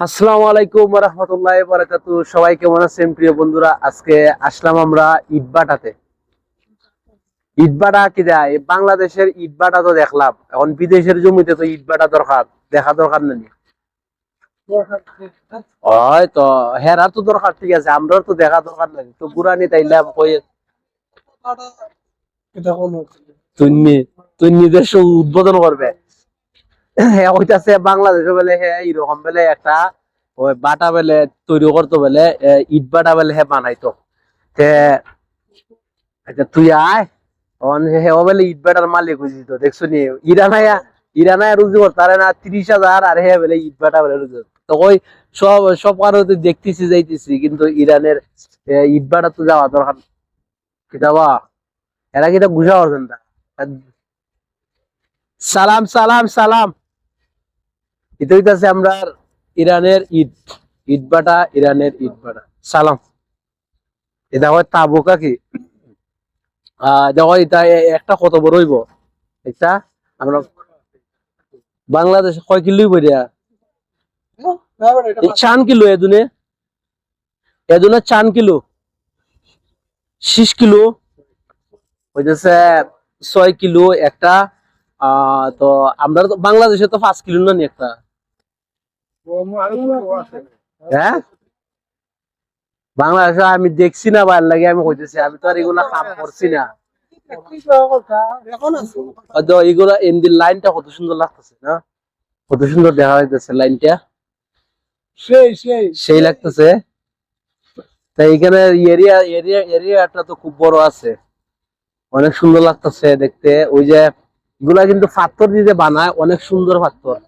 আসসালামু আলাইকুম রহমতুল্লাহ বারাকাত সবাই কেমন আছেন? প্রিয় বন্ধুরা আজকে আসলাম আমরা ইটবাটাতে ইটবাটা কি দেয়? বাংলাদেশের ইটবাটা তো দেখলাম। এখন বিদেশের জমিতে তো ইটবাটা দরকার। দেখা দরকার নেই তো হেরা তো দরকার ঠিক আছে আমরাও তো দেখা দরকার নেই তো গুরানি তাইলাম কই? তুই তুই নিজস্ব উদ্বোধন করবে। হ্যাঁ ওইটাছে বাংলাদেশে বলে হ্যাঁ বলে একটা, ওই বাটা বেলে তৈরি করতো বলে ইট বাটা বেলে হ্যাঁ বানাইতো। আচ্ছা তুই আয়। বলে ইট বাটার মালিক হয়েছি তো, দেখছ নি? ইরানায়া না, তিরিশ হাজার, আর হ্যাঁ বলে ইট বাটা বলে তো ওই সব সব কারণে দেখতেছি, যাইতেছি, কিন্তু ইরানের ইট বাটা তো যাওয়া দরকার। কিতাবা এরা কিটা বুঝা পারছেন না সালাম সালাম সালাম। এটা হইতাছে আমরা ইরানের ইট ইট বাটা ইরানের ইট বাটা সালাম। এটা হয় তাবুকা কি? আহ দেখো এটা একটা কত বড় হইব? এটা আমরা বাংলাদেশ কয় কিলো হইব এটা? চান কিলো এদুনে? এদুনে চান কিলো। Shish kilo. হইতেছে ছয় কিলো একটা আহ তো আমরা তো বাংলাদেশে তো পাঁচ কিলো না নি একটা? হ্যাঁ? বাংলাদেশে আমি দেখছি না ভালো লাগে আমি কইতেছি আমি তো আর এগুলা কাম করছি না। এগুলা লাইনটা কত সুন্দর লাগতেছে না? কত সুন্দর দেখা যাইতেছে লাইনটা সেই সেই। সেই লাগতেছে। তাই এখানে এরিয়া এরিয়া এরিয়াটা তো খুব বড় আছে। অনেক সুন্দর লাগতেছে দেখতে। ওই যে এগুলা কিন্তু পাথর দিয়ে বানায় অনেক সুন্দর পাথর।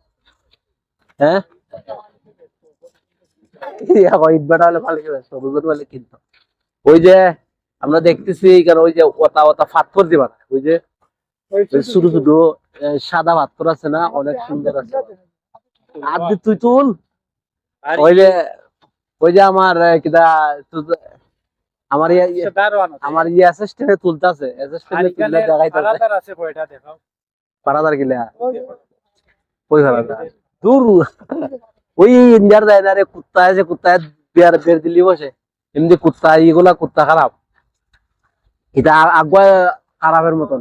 হ্যাঁ? ইট হলে কিন্তু। ওই যে আমরা দেখতেছি এখানে ওই যে ওতা ওতা পাথর দিয়ে বানায় ওই যে ছোট ছোট সাদা পাথর আছে না অনেক সুন্দর আছে। আর তুই তুল ওই যে ওই যে আমার আহ, কিটা আমার আমার ইয়ে অ্যাসিস্ট্যান্টে তুলতাছে অ্যাসিস্ট্যান্টে তুললে দেখাইতাছে পারাদার গিলা ওই পারাদার। দূর। ওই ইন্ডিয়ার যায় না রে, কুত্তা আছে, কুত্তা বিয়ার বের দিল্লি বসে। এমনি কুত্তা এগুলা কুত্তা খারাপ। এটা আগুয়া খারাপের মতন।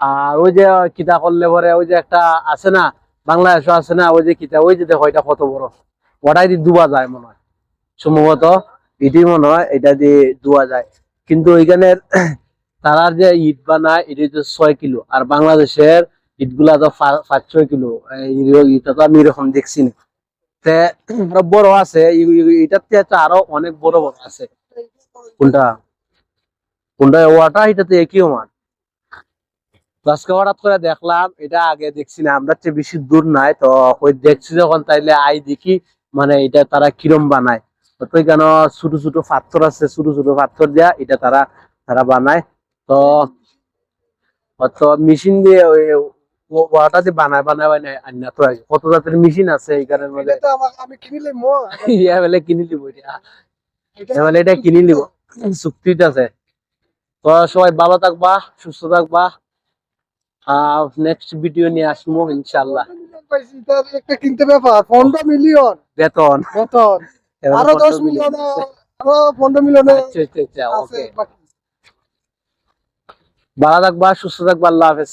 আর ওই যে কিতা করলে পরে ওই যে একটা আছে না বাংলাদেশ আছে না, ওই যে কিতা, ওই যে দেখো এটা কত বড়। ওটাই দিয়ে যায় মনে হয়। সম্ভবত এটি মনে হয়, এটা দিয়ে ডুবা যায়। কিন্তু ওইখানে তারার যে ইট বানায়, এটা হচ্ছে ছয় কিলো। আর বাংলাদেশের ইটগুলা তো পাঁচ ছয় কিলো। এটা তো আমি এরকম দেখছি না। তে বড় আছে এটার থেকে আরও অনেক বড় বড় আছে। কোনটা? কোনটা ওয়াটা? এটাতে একই তো আজকে করে দেখলাম, এটা আগে দেখছি না, আমরা চেয়ে বেশি দূর নাই। তো ওই দেখছি যখন, তাইলে আই দেখি মানে এটা তারা কিরম বানায়। তো এখানে ছোট ছোট পাথর আছে, ছোট ছোট পাথর দিয়া এটা তারা তারা বানায়। তো মেশিন দিয়ে ওই ওয়াটা বানায় বানায় বানায় আন্না তো কত জাতের মেশিন আছে এখানের মধ্যে এটা আমি কিনিলে মো ইয়া বলে কিনি লিব এটা এবার এটা কিনি লিব চুক্তিতে আছে। তো সবাই ভালো থাকবা সুস্থ থাকবা। আহ নেক্সট ভিডিও নিয়ে আসব ইনশাল্লাহ একটা কিনতে ব্যাপার। পনেরো মিলিয়ন বেতন। বেতন। এবার আরও দশ মিলিয়ন? মিলিয়ন আরও পনেরো মিলিয়নে আচ্ছা আচ্ছা আচ্ছা ওকে ভালো থাকবা সুস্থ থাকবা আল্লাহ হাফেজ।